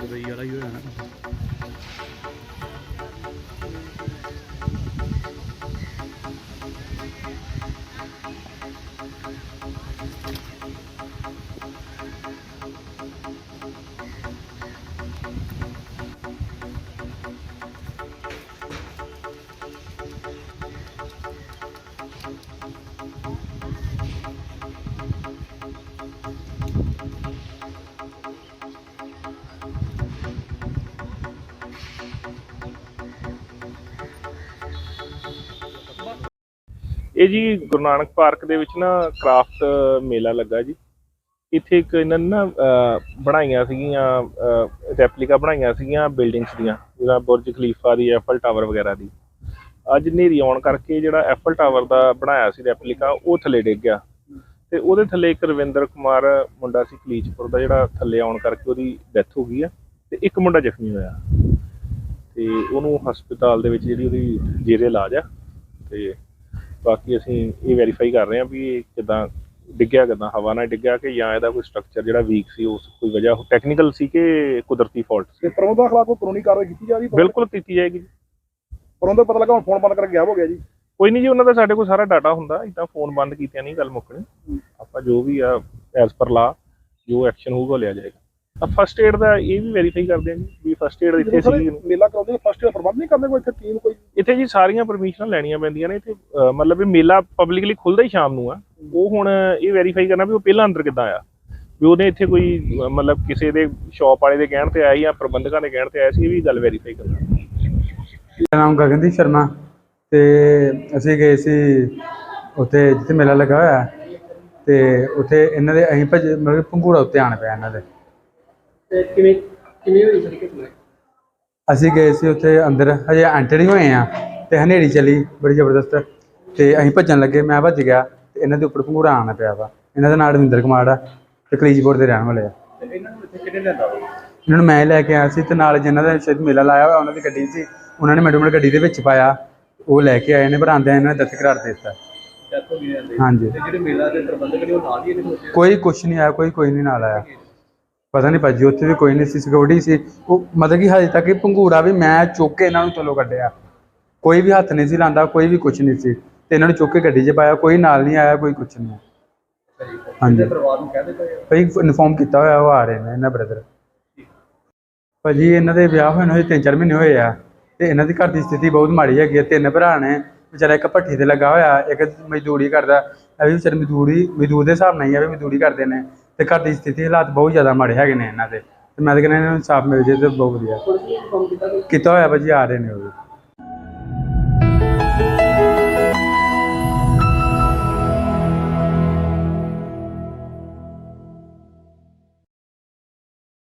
Dubai ਵਾਲਾ ਹੀ ਹੋਇਆ ਨਾ। ਇਹ ਜੀ ਗੁਰੂ ਨਾਨਕ ਪਾਰਕ ਦੇ ਵਿੱਚ ਨਾ ਕ੍ਰਾਫਟ ਮੇਲਾ ਲੱਗਾ ਜੀ। ਇੱਥੇ ਇੱਕ ਇਹਨਾਂ ਨੇ ਨਾ ਅਹ, ਬਣਾਈਆਂ ਸੀਗੀਆਂ ਰੈਪਲੀਕਾ ਬਣਾਈਆਂ ਸੀਗੀਆਂ ਬਿਲਡਿੰਗਸ ਦੀਆਂ ਜਿਹੜਾ ਬੁਰਜ ਖਲੀਫਾ ਦੀ ਐਫਲ ਟਾਵਰ ਵਗੈਰਾ ਦੀ। ਅੱਜ ਹਨੇਰੀ ਆਉਣ ਕਰਕੇ ਜਿਹੜਾ ਐਫਲ ਟਾਵਰ ਦਾ ਬਣਾਇਆ ਸੀ ਰੈਪਲੀਕਾ ਉਹ ਥੱਲੇ ਡਿੱਗ ਗਿਆ। ਤੇ ਉਹਦੇ ਥੱਲੇ ਇੱਕ ਰਵਿੰਦਰ ਕੁਮਾਰ ਮੁੰਡਾ ਸੀ ਕਲੀਚਪੁਰ ਦਾ ਜਿਹੜਾ ਥੱਲੇ ਆਉਣ ਕਰਕੇ ਉਹਦੀ ਡੈਥ ਹੋ ਗਈ ਆ ਤੇ ਇੱਕ ਮੁੰਡਾ ਜ਼ਖਮੀ ਹੋਇਆ। ਤੇ ਉਹਨੂੰ ਹਸਪਤਾਲ ਦੇ ਵਿੱਚ ਜਿਹੜੀ ਉਹਦੀ ਜੇਰੇ ਇਲਾਜ ਆ ਤੇ ਬਾਕੀ ਅਸੀਂ ਇਹ ਵੈਰੀਫਾਈ ਕਰ ਰਹੇ ਹਾਂ ਵੀ ਇਹ ਕਿਦਾਂ ਡਿੱਗਿਆ ਕਿਦਾਂ ਹਵਾ ਨਾਲ ਡਿੱਗਿਆ ਕਿ ਜਾਂ ਇਹਦਾ ਕੋਈ ਸਟਰਕਚਰ ਜਿਹੜਾ ਵੀਕ ਸੀ ਉਸ ਕੋਈ ਵਜ੍ਹਾ ਟੈਕਨੀਕਲ ਸੀ ਕਿ ਕੁਦਰਤੀ ਫਾਲਟ ਸੀ? ਤੇ ਪ੍ਰਬੰਧਕ ਖਿਲਾਫ ਕੋਈ ਕਾਨੂੰਨੀ ਕਾਰਵਾਈ ਕੀਤੀ ਜਾ ਰਹੀ ਬਿਲਕੁਲ ਕੀਤੀ ਜਾਏਗੀ ਜੀ। ਪ੍ਰਬੰਧਕ ਪਤਾ ਲੱਗਾ ਹੁਣ ਫੋਨ ਬੰਦ ਕਰਕੇ ਗਿਆ ਹੋ ਗਿਆ ਜੀ। ਕੋਈ ਨਹੀਂ ਜੀ ਉਹਨਾਂ ਦਾ ਸਾਡੇ ਕੋਲ ਸਾਰਾ ਡਾਟਾ ਹੁੰਦਾ ਇਦਾਂ ਫੋਨ ਬੰਦ ਕੀਤਿਆਂ ਨਹੀਂ ਗੱਲ ਮੁੱਕਣੀ। ਆਪਾਂ ਜੋ ਵੀ ਆ ਐਸ ਪਰ ਲਾ ਜੋ ਐਕਸ਼ਨ ਹੋਊਗਾ ਲਿਆ ਜਾਏਗਾ। ਫਸਟ ਏਡ ਦਾ ਇਹ ਵੀ ਵੈਰੀਫਾਈ ਕਰਦੇ ਆ ਜੀ ਵੀ ਫਸਟ ਏਡ ਇੱਥੇ ਸੀ ਮੇਲਾ ਕਰਾਉਂਦੇ ਫਸਟ ਏਡ ਪ੍ਰਬੰਧ ਨਹੀਂ ਕਰਦੇ ਕੋਈ ਇੱਥੇ ਟੀਮ ਕੋਈ? ਇੱਥੇ ਜੀ ਸਾਰੀਆਂ ਪਰਮਿਸ਼ਨਾਂ ਲੈਣੀਆਂ ਪੈਂਦੀਆਂ ਨੇ ਇੱਥੇ ਮਤਲਬ ਵੀ ਮੇਲਾ ਪਬਲਿਕਲੀ ਖੁੱਲਦਾ ਹੀ ਸ਼ਾਮ ਨੂੰ ਆ। ਉਹ ਹੁਣ ਇਹ ਵੈਰੀਫਾਈ ਕਰਨਾ ਵੀ ਉਹ ਪਹਿਲਾਂ ਅੰਦਰ ਕਿੱਦਾਂ ਆਇਆ ਵੀ ਉਹਨੇ ਇੱਥੇ ਕੋਈ ਮਤਲਬ ਕਿਸੇ ਦੇ ਸ਼ਾਪ ਵਾਲੇ ਦੇ ਕਹਿਣ ਤੇ ਆਇਆ ਜਾਂ ਪ੍ਰਬੰਧਕਾਂ ਦੇ ਕਹਿਣ ਤੇ ਆਇਆ ਸੀ ਇਹ ਵੀ ਗੱਲ ਵੈਰੀਫਾਈ ਕਰਨਾ। ਮੇਰਾ ਨਾਮ ਗਗਨਦੀਪ ਸ਼ਰਮਾ ਤੇ ਅਸੀਂ ਗਏ ਸੀ ਉੱਥੇ ਜਿੱਥੇ ਮੇਲਾ ਲੱਗਾ ਹੋਇਆ ਤੇ ਉੱਥੇ ਇਹਨਾਂ ਦੇ ਅਸੀਂ ਪੰਘੂੜਾ ਉੱਤੇ ਆਣ ਪਿਆ ਇਹਨਾਂ ਦੇ। ਤੇ ਕਿਵੇਂ ਕਿਵੇਂ ਹੋਈ ਸਰ ਘਟਨਾ? ਅਸੀਂ ਗਏ ਸੀ ਉੱਥੇ ਅੰਦਰ ਹਜੇ ਐਂਟਰ ਹੀ ਹੋਏ ਆ ਤੇ ਹਨੇਰੀ ਚਲੀ ਬੜੀ ਜ਼ਬਰਦਸਤ ਤੇ ਅਸੀਂ ਭੱਜਣ ਲੱਗੇ ਮੈਂ ਭੱਜ ਗਿਆ ਤੇ ਇਹਨਾਂ ਦੇ ਉੱਪਰ ਪੰਘੂੜਾ ਆਣਾ ਪਿਆ ਵਾ। ਇਹਨਾਂ ਦਾ ਨਾਮ ਰਵਿੰਦਰ ਕੁਮਾਰ ਆ ਤੇ ਕਲੀਜਪੁਰ ਦੇ ਰਹਿਣ ਵਾਲੇ ਆ। ਇਹਨਾਂ ਨੂੰ ਇੱਥੇ ਕਿਹਨੇ ਲਿਆਂਦਾ ਵਾ? ਇਹਨਾਂ ਨੂੰ ਮੈਂ ਲੈ ਕੇ ਆਇਆ ਸੀ ਤੇ ਨਾਲ ਜਿਨ੍ਹਾਂ ਦਾ ਸ਼ਾਇਦ ਮੇਲਾ ਲਾਇਆ ਹੋਇਆ ਉਹਨਾਂ ਦੀ ਗੱਡੀ ਸੀ। ਉਹਨਾਂ ਨੇ ਮੈਨੂੰ ਗੱਡੀ ਦੇ ਵਿੱਚ ਪਾਇਆ ਉਹ ਲੈ ਕੇ ਆਏ ਨੇ ਪਰ ਆਂਦਿਆਂ ਇਹਨਾਂ ਨੇ ਦੱਤ ਕਰਾਰ ਦੇ ਦਿੱਤਾ। ਹਾਂਜੀ। ਤੇ ਜਿਹੜੇ ਮੇਲਾ ਦੇ ਪ੍ਰਬੰਧਕ ਨੇ ਉਹ ਨਾਲ ਹੀ ਕੋਈ ਕੁਛ ਨਹੀਂ ਆਇਆ ਕੋਈ ਕੋਈ ਨਹੀਂ ਨਾਲ ਆਇਆ। ਪਤਾ ਨਹੀਂ ਭਾਜੀ ਉੱਥੇ ਵੀ ਕੋਈ ਨਹੀਂ ਸੀ ਸਿਕਿਉਰਿਟੀ ਸੀ। ਉਹ ਮਤਲਬ ਕਿ ਹਜੇ ਤੱਕ ਇਹ ਪੰਘੂੜਾ ਵੀ ਮੈਂ ਚੁੱਕ ਕੇ ਇਹਨਾਂ ਨੂੰ ਥੱਲੋਂ ਕੱਢਿਆ। ਕੋਈ ਵੀ ਹੱਥ ਨਹੀਂ ਸੀ ਲਾਂਦਾ ਕੋਈ ਵੀ ਕੁਛ ਨਹੀਂ ਸੀ। ਤੇ ਇਹਨਾਂ ਨੂੰ ਚੁੱਕ ਕੇ ਗੱਡੀ 'ਚ ਪਾਇਆ ਕੋਈ ਨਾਲ ਨਹੀਂ ਆਇਆ ਕੋਈ ਕੁਛ ਨਹੀਂ। ਹਾਂਜੀ। ਪਰਿਵਾਰ ਨੂੰ ਕਹਿ ਦਿੱਤਾ ਗਿਆ? ਭਾਈ ਇਨਫੋਰਮ ਕੀਤਾ ਹੋਇਆ ਉਹ ਆ ਰਹੇ ਨੇ ਇਹਨਾਂ ਬ੍ਰਦਰ ਭਾਜੀ ਇਹਨਾਂ ਦੇ ਵਿਆਹ ਹੋਏ ਨੂੰ ਹਜੇ ਤਿੰਨ ਚਾਰ ਮਹੀਨੇ ਹੋਏ ਆ। ਤੇ ਇਹਨਾਂ ਦੀ ਘਰ ਦੀ ਸਥਿਤੀ ਬਹੁਤ ਮਾੜੀ ਹੈਗੀ ਆ। ਤਿੰਨ ਭਰਾ ਨੇ। ਵਿਚਾਰਾ ਇੱਕ ਭੱਠੀ ਤੇ ਲੱਗਾ ਹੋਇਆ ਇੱਕ ਮਜ਼ਦੂਰੀ ਕਰਦਾ। ਇਹ ਵੀ ਵਿਚਾਰੇ ਮਜ਼ਦੂਰੀ ਮਜ਼ਦੂਰ ਦੇ ਹਿਸਾਬ ਨਾਲ ਹੀ ਆ ਵੀ ਮਜ਼ਦੂਰੀ ਕਰਦੇ ਨੇ। ਤੇ ਘਰ ਦੀ ਸਥਿਤੀ ਹਾਲਾਤ ਬਹੁਤ ਜ਼ਿਆਦਾ ਮਾੜੇ ਹੈਗੇ ਨੇ ਇਹਨਾਂ ਦੇ। ਤੇ ਮੈਂ ਤਾਂ ਕਹਿੰਦਾ ਇਹਨਾਂ ਨੂੰ ਇਨਸਾਫ ਮਿਲ ਜੇ ਤੇ ਬਹੁਤ ਵਧੀਆ। ਕੀਤਾ ਹੋਇਆ ਭਾਜੀ ਆ ਰਹੇ ਨੇ ਉਹ ਵੀ।